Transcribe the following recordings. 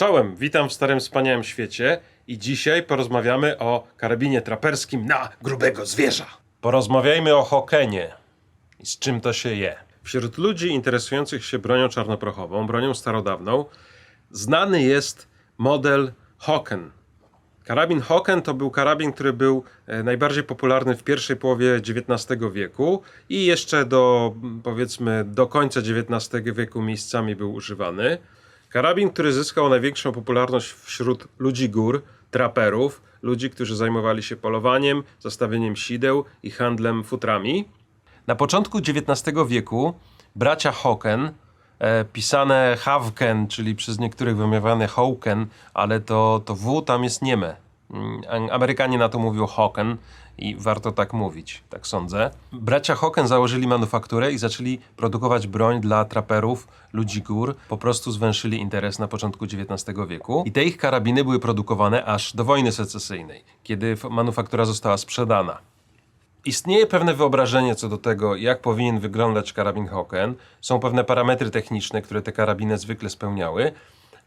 Czołem, witam w starym wspaniałym świecie i dzisiaj porozmawiamy o karabinie traperskim na grubego zwierza. Porozmawiajmy o Hokenie i z czym to się je. Wśród ludzi interesujących się bronią czarnoprochową, bronią starodawną, znany jest model Hoken. Karabin Hoken to był karabin, który był e, najbardziej popularny w pierwszej połowie XIX wieku i jeszcze do powiedzmy do końca XIX wieku miejscami był używany. Karabin, który zyskał największą popularność wśród ludzi gór, traperów, ludzi, którzy zajmowali się polowaniem, zastawieniem sideł i handlem futrami. Na początku XIX wieku bracia Hoken, e, pisane Havken, czyli przez niektórych wymiewane Hoken, ale to, to W tam jest nieme. Mm, Amerykanie na to mówią Hoken i warto tak mówić, tak sądzę. Bracia Hoken założyli manufakturę i zaczęli produkować broń dla traperów, ludzi gór. Po prostu zwęszyli interes na początku XIX wieku. I te ich karabiny były produkowane aż do wojny secesyjnej, kiedy manufaktura została sprzedana. Istnieje pewne wyobrażenie co do tego, jak powinien wyglądać karabin Hoken. Są pewne parametry techniczne, które te karabiny zwykle spełniały,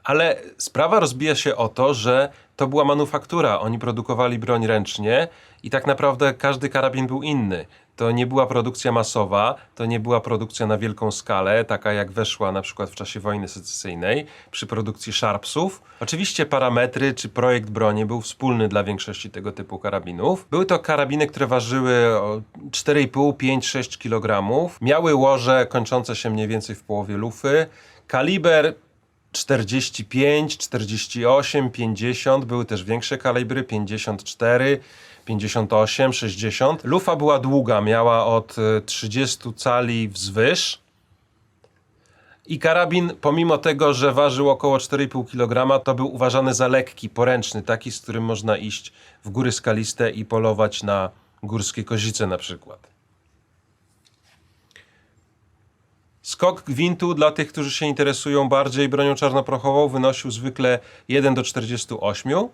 ale sprawa rozbija się o to, że to była manufaktura. Oni produkowali broń ręcznie i tak naprawdę każdy karabin był inny. To nie była produkcja masowa, to nie była produkcja na wielką skalę, taka jak weszła na przykład w czasie wojny secesyjnej przy produkcji Sharpsów. Oczywiście parametry czy projekt broni był wspólny dla większości tego typu karabinów. Były to karabiny, które ważyły o 4,5, 5, 6 kg. Miały łoże kończące się mniej więcej w połowie lufy. Kaliber 45, 48, 50, były też większe kalibry, 54, 58, 60. Lufa była długa, miała od e, 30 cali wzwyż. I karabin, pomimo tego, że ważył około 4,5 kg, to był uważany za lekki, poręczny, taki, z którym można iść w góry skaliste i polować na górskie kozice na przykład. Skok gwintu dla tych, którzy się interesują bardziej bronią czarnoprochową, wynosił zwykle 1 do 48,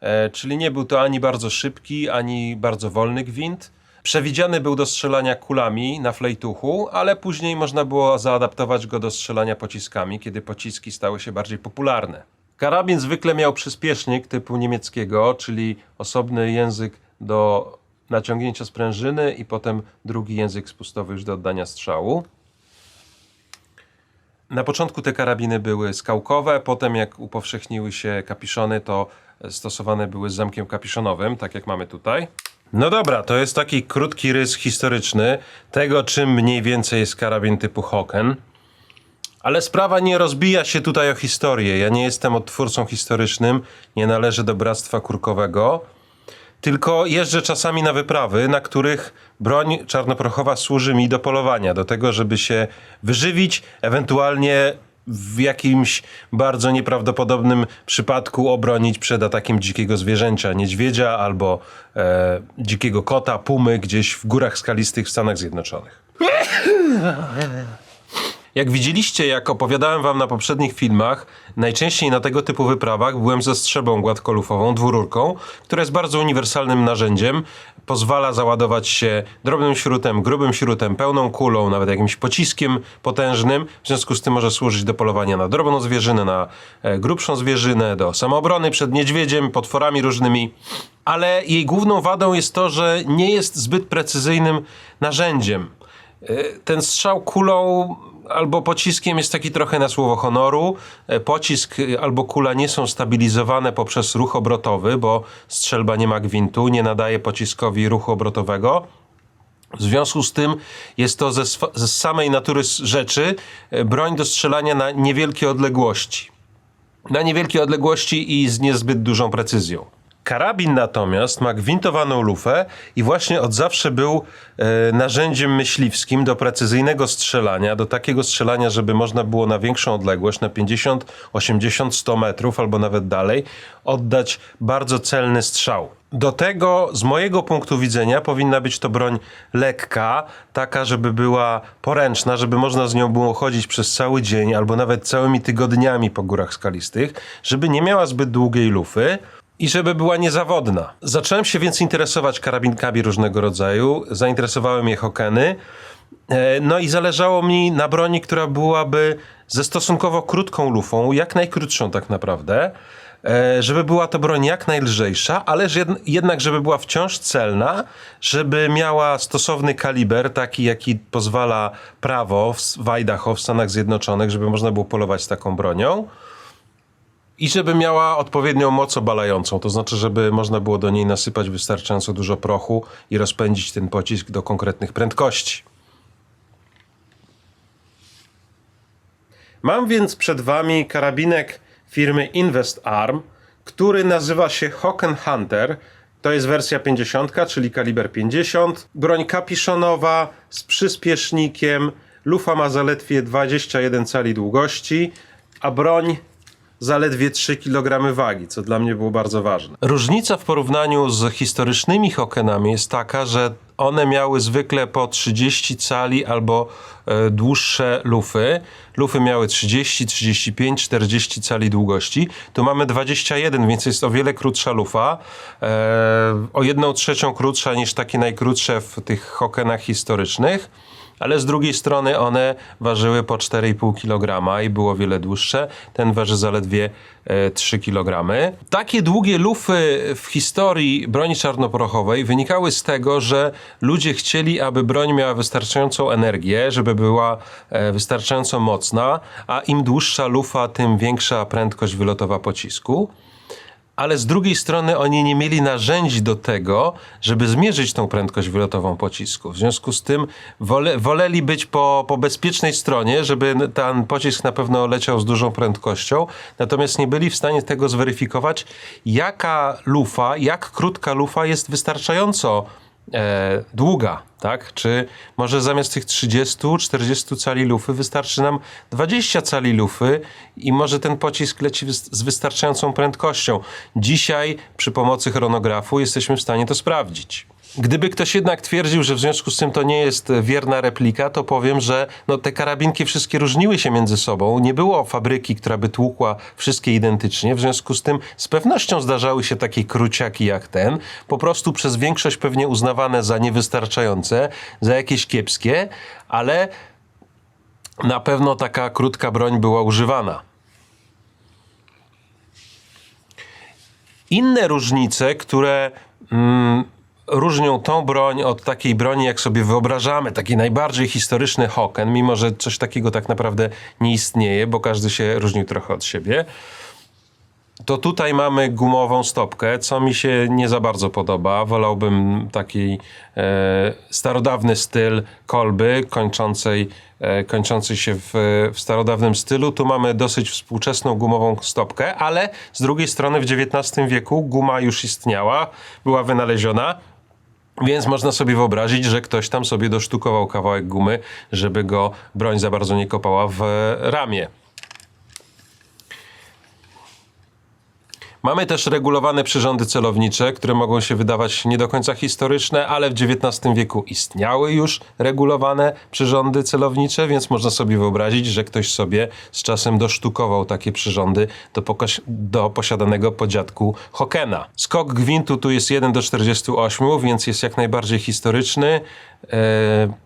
e, czyli nie był to ani bardzo szybki, ani bardzo wolny gwint. Przewidziany był do strzelania kulami na flejtuchu, ale później można było zaadaptować go do strzelania pociskami, kiedy pociski stały się bardziej popularne. Karabin zwykle miał przyspiesznik typu niemieckiego, czyli osobny język do naciągnięcia sprężyny i potem drugi język spustowy już do oddania strzału. Na początku te karabiny były skałkowe, potem jak upowszechniły się kapiszony, to stosowane były z zamkiem kapiszonowym, tak jak mamy tutaj. No dobra, to jest taki krótki rys historyczny tego, czym mniej więcej jest karabin typu Hoken. Ale sprawa nie rozbija się tutaj o historię. Ja nie jestem odtwórcą historycznym, nie należę do bractwa kurkowego. Tylko jeżdżę czasami na wyprawy, na których broń czarnoprochowa służy mi do polowania, do tego, żeby się wyżywić, ewentualnie w jakimś bardzo nieprawdopodobnym przypadku obronić przed atakiem dzikiego zwierzęcia, niedźwiedzia albo e, dzikiego kota, pumy gdzieś w górach skalistych w Stanach Zjednoczonych. Jak widzieliście, jak opowiadałem wam na poprzednich filmach, najczęściej na tego typu wyprawach byłem ze strzelbą gładkolufową, dwururką, która jest bardzo uniwersalnym narzędziem. Pozwala załadować się drobnym śrutem, grubym śrutem, pełną kulą, nawet jakimś pociskiem potężnym. W związku z tym może służyć do polowania na drobną zwierzynę, na e, grubszą zwierzynę, do samoobrony przed niedźwiedziem, potworami różnymi. Ale jej główną wadą jest to, że nie jest zbyt precyzyjnym narzędziem. E, Ten strzał kulą albo pociskiem jest taki trochę na słowo honoru. E, Pocisk e, albo kula nie są stabilizowane poprzez ruch obrotowy, bo strzelba nie ma gwintu, nie nadaje pociskowi ruchu obrotowego. W związku z tym jest to ze, ze samej natury rzeczy e, broń do strzelania na niewielkie odległości na niewielkie odległości i z niezbyt dużą precyzją. Karabin natomiast ma gwintowaną lufę i właśnie od zawsze był e, narzędziem myśliwskim do precyzyjnego strzelania, do takiego strzelania, żeby można było na większą odległość, na 50, 80, 100 metrów albo nawet dalej, oddać bardzo celny strzał. Do tego, z mojego punktu widzenia, powinna być to broń lekka, taka, żeby była poręczna, żeby można z nią było chodzić przez cały dzień albo nawet całymi tygodniami po górach skalistych, żeby nie miała zbyt długiej lufy i żeby była niezawodna. Zacząłem się więc interesować karabinkami różnego rodzaju, zainteresowały mnie Hokeny. E, No i zależało mi na broni, która byłaby ze stosunkowo krótką lufą, jak najkrótszą tak naprawdę, e, żeby była to broń jak najlżejsza, ale jednak żeby była wciąż celna, żeby miała stosowny kaliber, taki jaki pozwala prawo w Idaho w Stanach Zjednoczonych, żeby można było polować z taką bronią. I żeby miała odpowiednią moc obalającą, to znaczy, żeby można było do niej nasypać wystarczająco dużo prochu i rozpędzić ten pocisk do konkretnych prędkości. Mam więc przed Wami karabinek firmy Invest Arm, który nazywa się Hawken Hunter. To jest wersja 50, czyli kaliber 50. Broń kapiszonowa z przyspiesznikiem. Lufa ma zaledwie 21 cali długości, a broń zaledwie 3 kg wagi, co dla mnie było bardzo ważne. Różnica w porównaniu z historycznymi Hawkenami jest taka, że one miały zwykle po 30 cali albo e, dłuższe lufy. Lufy miały 30, 35, 40 cali długości. Tu mamy 21, więc jest o wiele krótsza lufa. E, o jedną trzecią krótsza niż takie najkrótsze w tych Hawkenach historycznych ale z drugiej strony one ważyły po 4,5 kg i było wiele dłuższe. Ten waży zaledwie e, 3 kg. Takie długie lufy w historii broni czarnoprochowej wynikały z tego, że ludzie chcieli, aby broń miała wystarczającą energię, żeby była e, wystarczająco mocna, a im dłuższa lufa, tym większa prędkość wylotowa pocisku ale z drugiej strony oni nie mieli narzędzi do tego, żeby zmierzyć tą prędkość wylotową pocisku. W związku z tym wole, woleli być po, po bezpiecznej stronie, żeby ten pocisk na pewno leciał z dużą prędkością, natomiast nie byli w stanie tego zweryfikować, jaka lufa, jak krótka lufa jest wystarczająco e, długa, tak? Czy może zamiast tych 30-40 cali lufy wystarczy nam 20 cali lufy i może ten pocisk leci z wystarczającą prędkością. Dzisiaj przy pomocy chronografu jesteśmy w stanie to sprawdzić. Gdyby ktoś jednak twierdził, że w związku z tym to nie jest wierna replika, to powiem, że no, te karabinki wszystkie różniły się między sobą. Nie było fabryki, która by tłukła wszystkie identycznie. W związku z tym z pewnością zdarzały się takie kruciaki jak ten, po prostu przez większość pewnie uznawane za niewystarczające, za jakieś kiepskie, ale na pewno taka krótka broń była używana. Inne różnice, które mm, różnią tą broń od takiej broni, jak sobie wyobrażamy, taki najbardziej historyczny Hoken, mimo że coś takiego tak naprawdę nie istnieje, bo każdy się różnił trochę od siebie. To tutaj mamy gumową stopkę, co mi się nie za bardzo podoba. Wolałbym taki e, starodawny styl kolby, kończącej, e, kończącej się w, w starodawnym stylu. Tu mamy dosyć współczesną gumową stopkę, ale z drugiej strony w XIX wieku guma już istniała, była wynaleziona. Więc można sobie wyobrazić, że ktoś tam sobie dosztukował kawałek gumy, żeby go broń za bardzo nie kopała w ramię. Mamy też regulowane przyrządy celownicze, które mogą się wydawać nie do końca historyczne, ale w XIX wieku istniały już regulowane przyrządy celownicze, więc można sobie wyobrazić, że ktoś sobie z czasem dosztukował takie przyrządy do, do posiadanego po dziadku Hokena. Skok gwintu tu jest 1 do 48, więc jest jak najbardziej historyczny. Eee,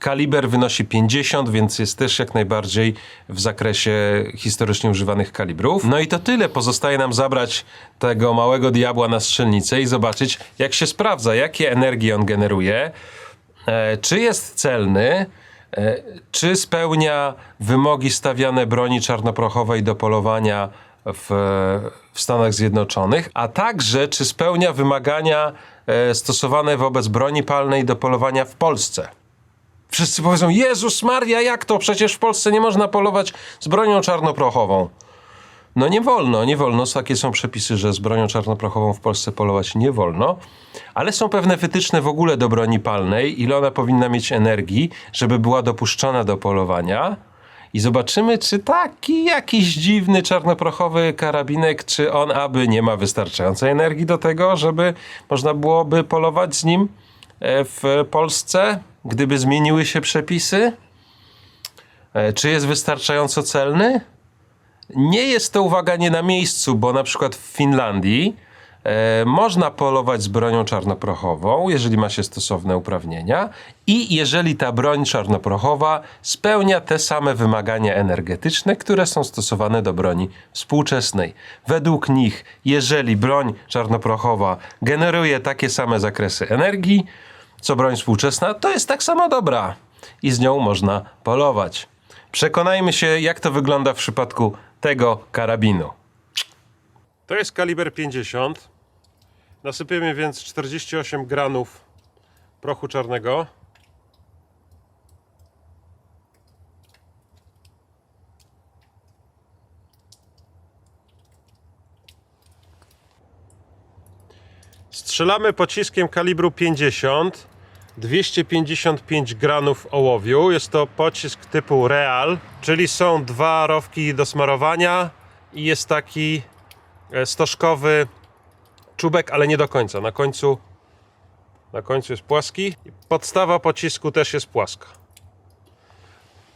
Kaliber wynosi 50, więc jest też jak najbardziej w zakresie historycznie używanych kalibrów. No i to tyle. Pozostaje nam zabrać tego małego diabła na strzelnicę i zobaczyć, jak się sprawdza, jakie energie on generuje, e, czy jest celny, e, czy spełnia wymogi stawiane broni czarnoprochowej do polowania w, w Stanach Zjednoczonych, a także czy spełnia wymagania e, stosowane wobec broni palnej do polowania w Polsce. Wszyscy powiedzą, Jezus Maria, jak to? Przecież w Polsce nie można polować z bronią czarnoprochową. No nie wolno, nie wolno. Takie są przepisy, że z bronią czarnoprochową w Polsce polować nie wolno. Ale są pewne wytyczne w ogóle do broni palnej, ile ona powinna mieć energii, żeby była dopuszczona do polowania. I zobaczymy, czy taki jakiś dziwny czarnoprochowy karabinek, czy on aby nie ma wystarczającej energii do tego, żeby można byłoby polować z nim e, w Polsce, gdyby zmieniły się przepisy? E, Czy jest wystarczająco celny? Nie jest to uwaga nie na miejscu, bo na przykład w Finlandii E, można polować z bronią czarnoprochową, jeżeli ma się stosowne uprawnienia i jeżeli ta broń czarnoprochowa spełnia te same wymagania energetyczne, które są stosowane do broni współczesnej. Według nich, jeżeli broń czarnoprochowa generuje takie same zakresy energii, co broń współczesna, to jest tak samo dobra i z nią można polować. Przekonajmy się, jak to wygląda w przypadku tego karabinu. To jest kaliber 50. Nasypiemy więc 48 granów prochu czarnego. Strzelamy pociskiem kalibru 50, 255 granów ołowiu. Jest to pocisk typu Real, czyli są dwa rowki do smarowania i jest taki e, stożkowy czubek, ale nie do końca. Na końcu, na końcu jest płaski. Podstawa pocisku też jest płaska.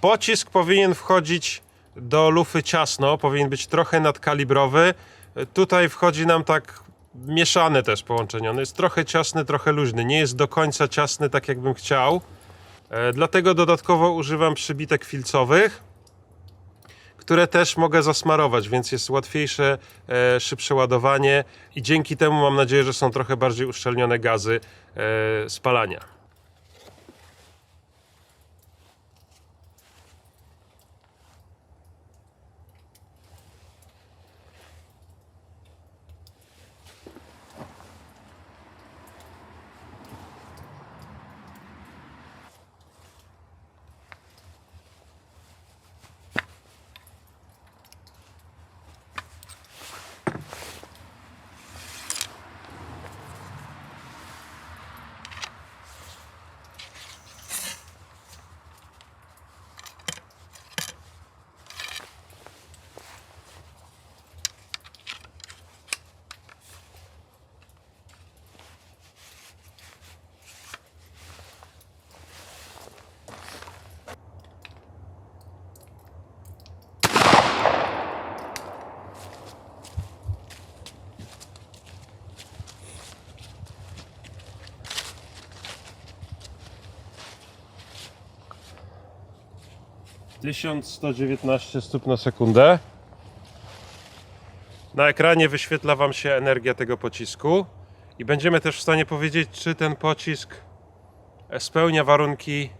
Pocisk powinien wchodzić do lufy ciasno, powinien być trochę nadkalibrowy. Tutaj wchodzi nam tak mieszane też połączenie. On jest trochę ciasny, trochę luźny. Nie jest do końca ciasny, tak jakbym chciał. E, dlatego dodatkowo używam przybitek filcowych, które też mogę zasmarować, więc jest łatwiejsze, e, szybsze ładowanie i dzięki temu mam nadzieję, że są trochę bardziej uszczelnione gazy e, spalania. Tysiąc sto dziewiętnaście stóp na sekundę. Na ekranie wyświetla Wam się energia tego pocisku i będziemy też w stanie powiedzieć, czy ten pocisk spełnia warunki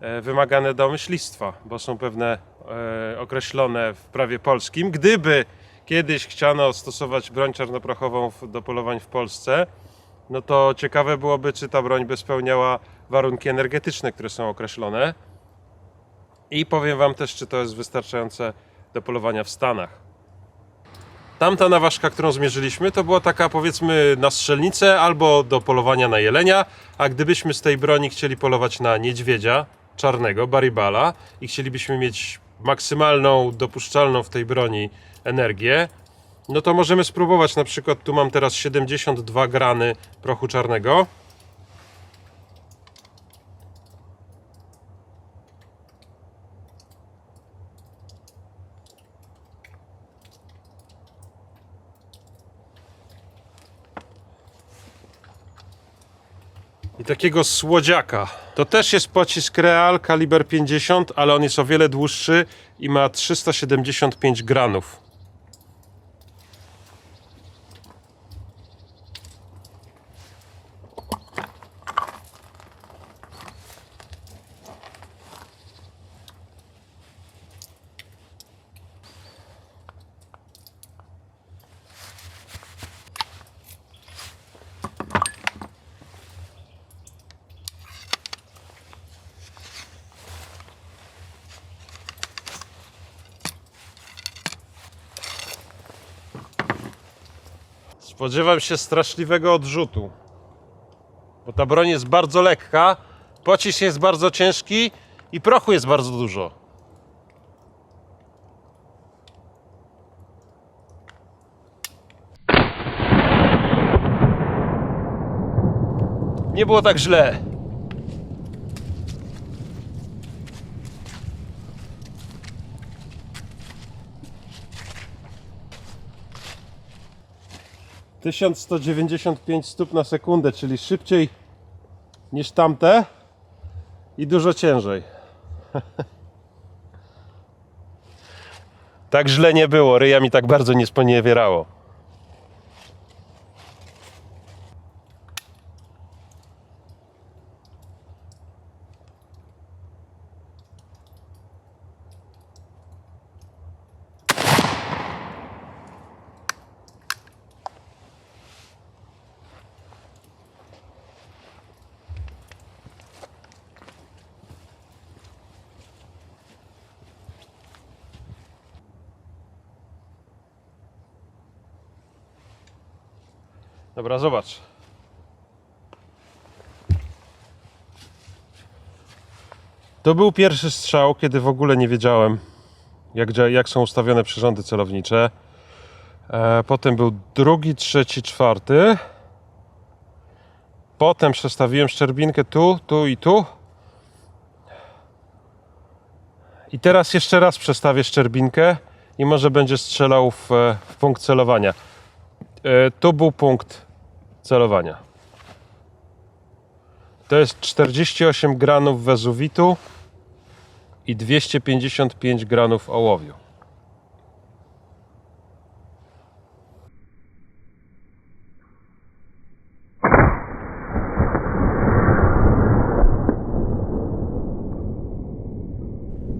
e, wymagane do myślistwa, bo są pewne e, określone w prawie polskim. Gdyby kiedyś chciano stosować broń czarnoprochową do polowań w Polsce, no to ciekawe byłoby, czy ta broń by spełniała warunki energetyczne, które są określone. I powiem Wam też, czy to jest wystarczające do polowania w Stanach. Tamta naważka, którą zmierzyliśmy, to była taka powiedzmy na strzelnicę albo do polowania na jelenia, a gdybyśmy z tej broni chcieli polować na niedźwiedzia czarnego, baribala i chcielibyśmy mieć maksymalną dopuszczalną w tej broni energię, no to możemy spróbować. Na przykład tu mam teraz 72 grany prochu czarnego. Takiego słodziaka. To też jest pocisk Real kaliber 50, ale on jest o wiele dłuższy i ma 375 granów. Spodziewam się straszliwego odrzutu. Bo ta broń jest bardzo lekka, pocisk jest bardzo ciężki i prochu jest bardzo dużo. Nie było tak źle. 1195 stóp na sekundę, czyli szybciej niż tamte i dużo ciężej. tak źle nie było, ryja mi tak bardzo nie sponiewierało. Dobra, zobacz. To był pierwszy strzał, kiedy w ogóle nie wiedziałem, jak, jak są ustawione przyrządy celownicze. E, potem był drugi, trzeci, czwarty. Potem przestawiłem szczerbinkę tu, tu i tu. I teraz jeszcze raz przestawię szczerbinkę i może będzie strzelał w, e, w punkt celowania. E, tu był punkt celowania. To jest 48 granów wezuwitu i 255 granów ołowiu.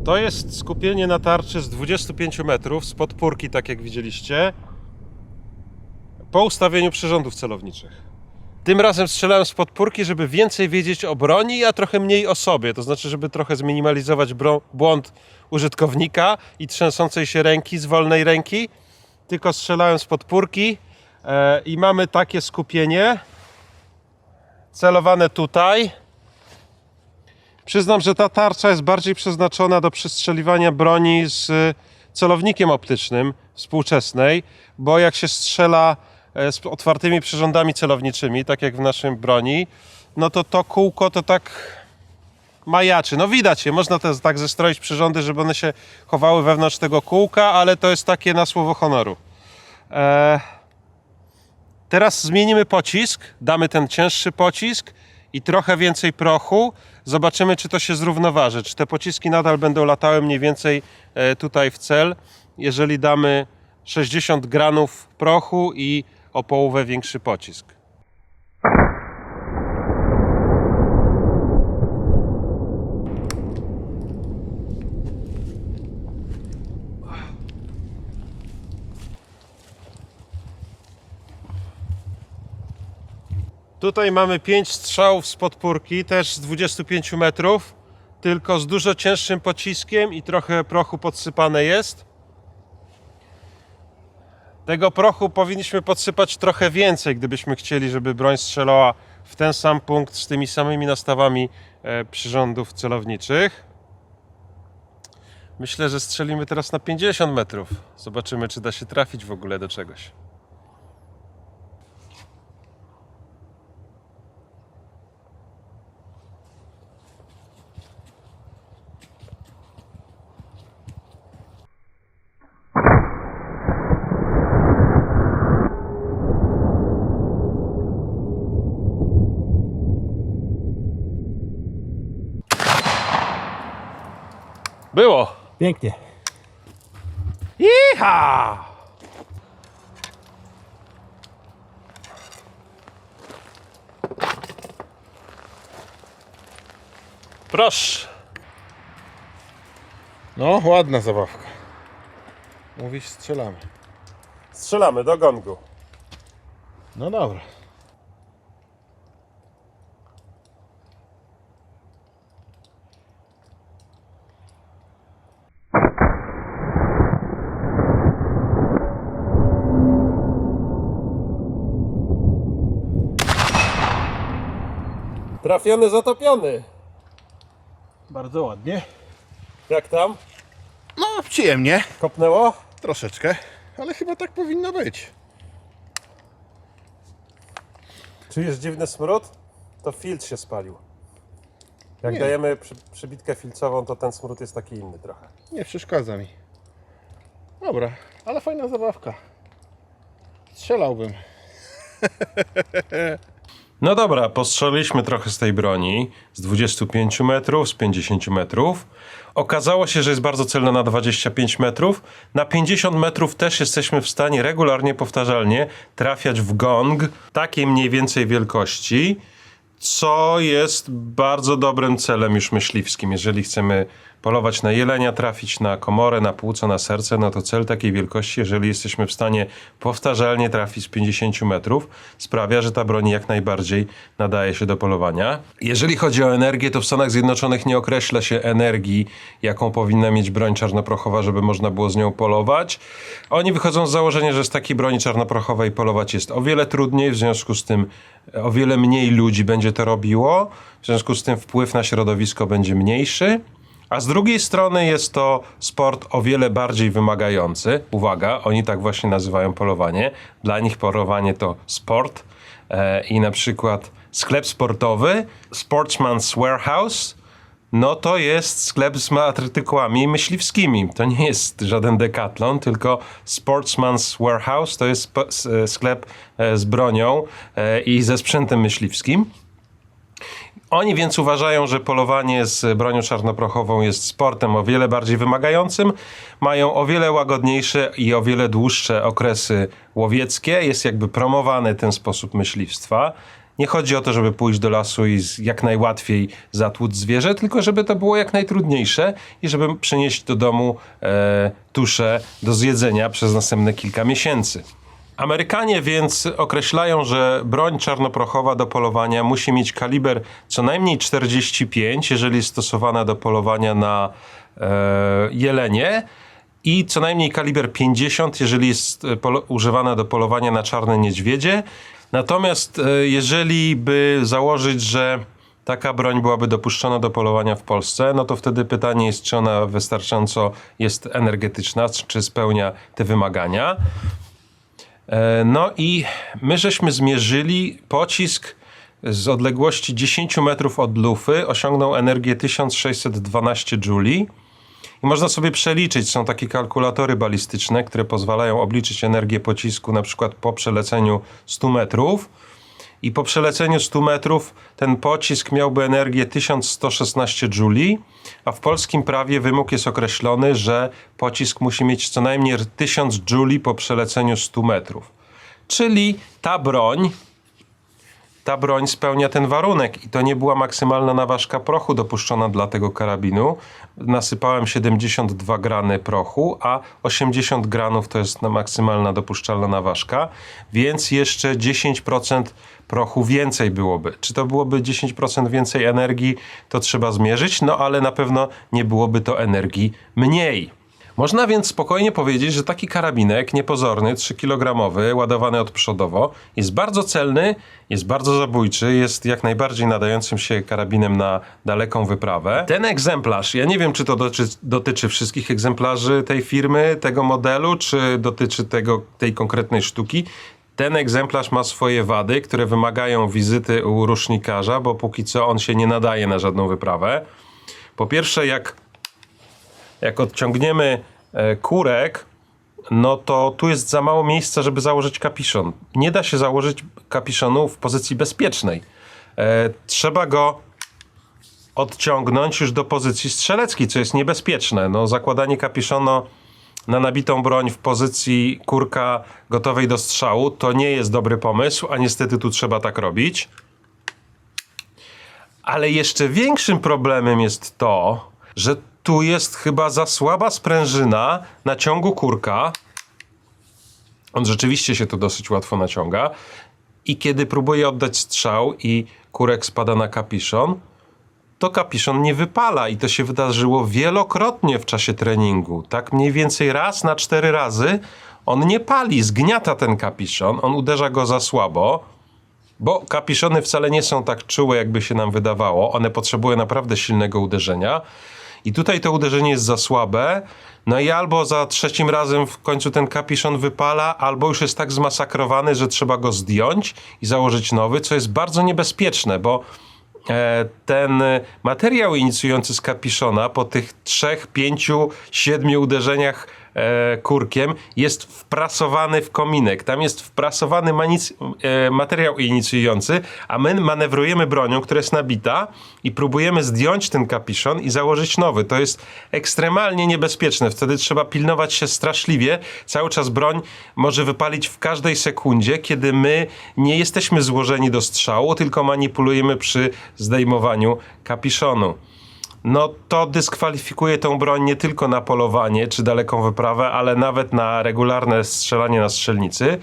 To jest skupienie na tarczy z 25 metrów, z podpórki, tak jak widzieliście po ustawieniu przyrządów celowniczych. Tym razem strzelałem z podpórki, żeby więcej wiedzieć o broni, a trochę mniej o sobie. To znaczy, żeby trochę zminimalizować błąd użytkownika i trzęsącej się ręki z wolnej ręki. Tylko strzelałem z podpórki e, i mamy takie skupienie celowane tutaj. Przyznam, że ta tarcza jest bardziej przeznaczona do przystrzeliwania broni z celownikiem optycznym współczesnej, bo jak się strzela z otwartymi przyrządami celowniczymi, tak jak w naszym broni, no to to kółko to tak majaczy. No widać je, można też tak zestroić przyrządy, żeby one się chowały wewnątrz tego kółka, ale to jest takie na słowo honoru. E, Teraz zmienimy pocisk, damy ten cięższy pocisk i trochę więcej prochu. Zobaczymy, czy to się zrównoważy, czy te pociski nadal będą latały mniej więcej e, tutaj w cel, jeżeli damy 60 granów prochu i o połowę większy pocisk. Tutaj mamy 5 strzałów z podpórki, też z 25 metrów, tylko z dużo cięższym pociskiem i trochę prochu podsypane jest. Tego prochu powinniśmy podsypać trochę więcej, gdybyśmy chcieli, żeby broń strzelała w ten sam punkt z tymi samymi nastawami e, przyrządów celowniczych. Myślę, że strzelimy teraz na 50 metrów. Zobaczymy, czy da się trafić w ogóle do czegoś. Było! Pięknie. Iha! Proszę. No, ładna zabawka. Mówisz, strzelamy. Strzelamy do gongu. No dobra. Trafiony, zatopiony. Bardzo ładnie. Jak tam? No, przyjemnie. Kopnęło? Troszeczkę. Ale chyba tak powinno być. Czujesz dziwny smród? To filtr się spalił. Jak Nie. dajemy przy, przybitkę filcową, to ten smród jest taki inny trochę. Nie przeszkadza mi. Dobra, ale fajna zabawka. Strzelałbym. No dobra, postrzeliliśmy trochę z tej broni, z 25 metrów, z 50 metrów. Okazało się, że jest bardzo celna na 25 metrów. Na 50 metrów też jesteśmy w stanie regularnie, powtarzalnie trafiać w gong takiej mniej więcej wielkości, co jest bardzo dobrym celem już myśliwskim. Jeżeli chcemy polować na jelenia, trafić na komorę, na płuco, na serce, no to cel takiej wielkości, jeżeli jesteśmy w stanie powtarzalnie trafić z 50 metrów, sprawia, że ta broń jak najbardziej nadaje się do polowania. Jeżeli chodzi o energię, to w Stanach Zjednoczonych nie określa się energii, jaką powinna mieć broń czarnoprochowa, żeby można było z nią polować. Oni wychodzą z założenia, że z takiej broni czarnoprochowej polować jest o wiele trudniej, w związku z tym o wiele mniej ludzi będzie to robiło, w związku z tym wpływ na środowisko będzie mniejszy. A z drugiej strony jest to sport o wiele bardziej wymagający. Uwaga, oni tak właśnie nazywają polowanie. Dla nich polowanie to sport. E, I na przykład sklep sportowy, Sportsman's Warehouse, no to jest sklep z artykułami myśliwskimi. To nie jest żaden dekatlon, tylko Sportsman's Warehouse to jest sklep e, z bronią e, i ze sprzętem myśliwskim. Oni więc uważają, że polowanie z bronią czarnoprochową jest sportem o wiele bardziej wymagającym, mają o wiele łagodniejsze i o wiele dłuższe okresy łowieckie, jest jakby promowany ten sposób myśliwstwa. Nie chodzi o to, żeby pójść do lasu i jak najłatwiej zatłuc zwierzę, tylko żeby to było jak najtrudniejsze i żeby przynieść do domu e, tuszę do zjedzenia przez następne kilka miesięcy. Amerykanie więc określają, że broń czarnoprochowa do polowania musi mieć kaliber co najmniej 45, jeżeli stosowana do polowania na e, jelenie i co najmniej kaliber 50, jeżeli jest e, używana do polowania na czarne niedźwiedzie. Natomiast e, jeżeli by założyć, że taka broń byłaby dopuszczona do polowania w Polsce, no to wtedy pytanie jest, czy ona wystarczająco jest energetyczna, czy spełnia te wymagania. E, No i my żeśmy zmierzyli pocisk z odległości 10 metrów od lufy osiągnął energię 1612 jouli. I można sobie przeliczyć, są takie kalkulatory balistyczne, które pozwalają obliczyć energię pocisku na przykład po przeleceniu 100 metrów. I po przeleceniu 100 metrów ten pocisk miałby energię 1116 jouli, a w polskim prawie wymóg jest określony, że pocisk musi mieć co najmniej 1000 jouli po przeleceniu 100 metrów. Czyli ta broń, ta broń spełnia ten warunek i to nie była maksymalna naważka prochu dopuszczona dla tego karabinu. Nasypałem 72 grany prochu, a 80 granów to jest na maksymalna dopuszczalna naważka, więc jeszcze 10% prochu więcej byłoby. Czy to byłoby 10% więcej energii, to trzeba zmierzyć, no ale na pewno nie byłoby to energii mniej. Można więc spokojnie powiedzieć, że taki karabinek niepozorny, 3 kg, ładowany odprzodowo, jest bardzo celny, jest bardzo zabójczy, jest jak najbardziej nadającym się karabinem na daleką wyprawę. Ten egzemplarz, ja nie wiem, czy to dotyczy, dotyczy wszystkich egzemplarzy tej firmy, tego modelu, czy dotyczy tego, tej konkretnej sztuki. Ten egzemplarz ma swoje wady, które wymagają wizyty u rusznikarza, bo póki co on się nie nadaje na żadną wyprawę. Po pierwsze, jak jak odciągniemy e, kurek, no to tu jest za mało miejsca, żeby założyć kapiszon. Nie da się założyć kapiszonu w pozycji bezpiecznej. E, trzeba go odciągnąć już do pozycji strzeleckiej, co jest niebezpieczne. No, zakładanie kapiszonu na nabitą broń w pozycji kurka gotowej do strzału to nie jest dobry pomysł, a niestety tu trzeba tak robić. Ale jeszcze większym problemem jest to, że tu jest chyba za słaba sprężyna na ciągu kurka. On rzeczywiście się to dosyć łatwo naciąga. I kiedy próbuje oddać strzał i kurek spada na kapiszon, to kapiszon nie wypala i to się wydarzyło wielokrotnie w czasie treningu. Tak mniej więcej raz na cztery razy on nie pali, zgniata ten kapiszon, on uderza go za słabo, bo kapiszony wcale nie są tak czułe, jakby się nam wydawało. One potrzebują naprawdę silnego uderzenia. I tutaj to uderzenie jest za słabe. No i albo za trzecim razem w końcu ten kapiszon wypala, albo już jest tak zmasakrowany, że trzeba go zdjąć i założyć nowy, co jest bardzo niebezpieczne, bo e, ten materiał inicjujący z kapiszona po tych trzech, pięciu, siedmiu uderzeniach e, kurkiem jest wprasowany w kominek. Tam jest wprasowany manic, e, materiał inicjujący, a my manewrujemy bronią, która jest nabita i próbujemy zdjąć ten kapiszon i założyć nowy. To jest ekstremalnie niebezpieczne. Wtedy trzeba pilnować się straszliwie. Cały czas broń może wypalić w każdej sekundzie, kiedy my nie jesteśmy złożeni do strzału, tylko manipulujemy przy zdejmowaniu kapiszonu no to dyskwalifikuje tą broń nie tylko na polowanie czy daleką wyprawę, ale nawet na regularne strzelanie na strzelnicy,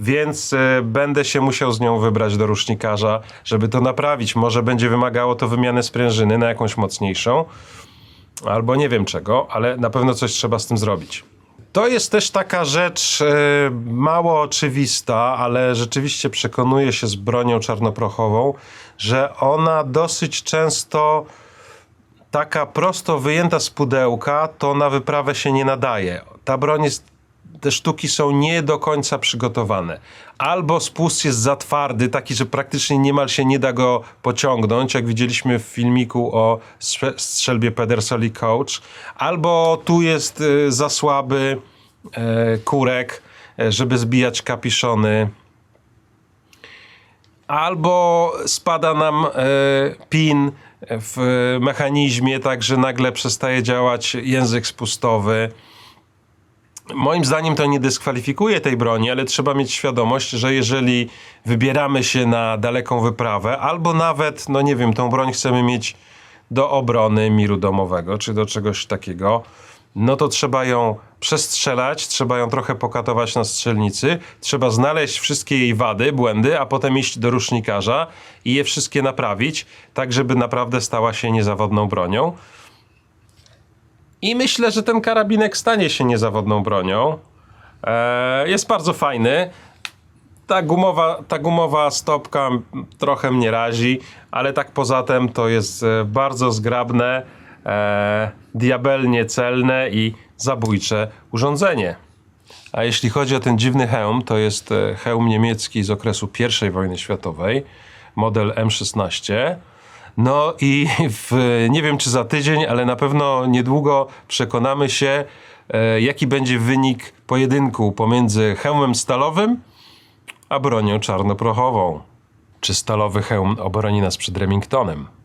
więc e, będę się musiał z nią wybrać do rusznikarza, żeby to naprawić. Może będzie wymagało to wymiany sprężyny na jakąś mocniejszą, albo nie wiem czego, ale na pewno coś trzeba z tym zrobić. To jest też taka rzecz e, mało oczywista, ale rzeczywiście przekonuje się z bronią czarnoprochową, że ona dosyć często taka prosto wyjęta z pudełka, to na wyprawę się nie nadaje. Ta broń jest, te sztuki są nie do końca przygotowane. Albo spust jest za twardy, taki, że praktycznie niemal się nie da go pociągnąć, jak widzieliśmy w filmiku o strze- strzelbie Pedersoli Coach, albo tu jest y, za słaby e, kurek, e, żeby zbijać kapiszony albo spada nam e, pin w mechanizmie, tak że nagle przestaje działać język spustowy. Moim zdaniem to nie dyskwalifikuje tej broni, ale trzeba mieć świadomość, że jeżeli wybieramy się na daleką wyprawę, albo nawet, no nie wiem, tą broń chcemy mieć do obrony miru domowego, czy do czegoś takiego, no to trzeba ją przestrzelać, trzeba ją trochę pokatować na strzelnicy, trzeba znaleźć wszystkie jej wady, błędy, a potem iść do rusznikarza i je wszystkie naprawić, tak żeby naprawdę stała się niezawodną bronią. I myślę, że ten karabinek stanie się niezawodną bronią. Eee, jest bardzo fajny. Ta gumowa, ta gumowa stopka trochę mnie razi, ale tak poza tym to jest e, bardzo zgrabne, e, diabelnie celne i zabójcze urządzenie. A jeśli chodzi o ten dziwny hełm, to jest e, hełm niemiecki z okresu I wojny światowej, model M16. No i w, nie wiem czy za tydzień, ale na pewno niedługo przekonamy się, e, jaki będzie wynik pojedynku pomiędzy hełmem stalowym a bronią czarnoprochową. Czy stalowy hełm obroni nas przed Remingtonem?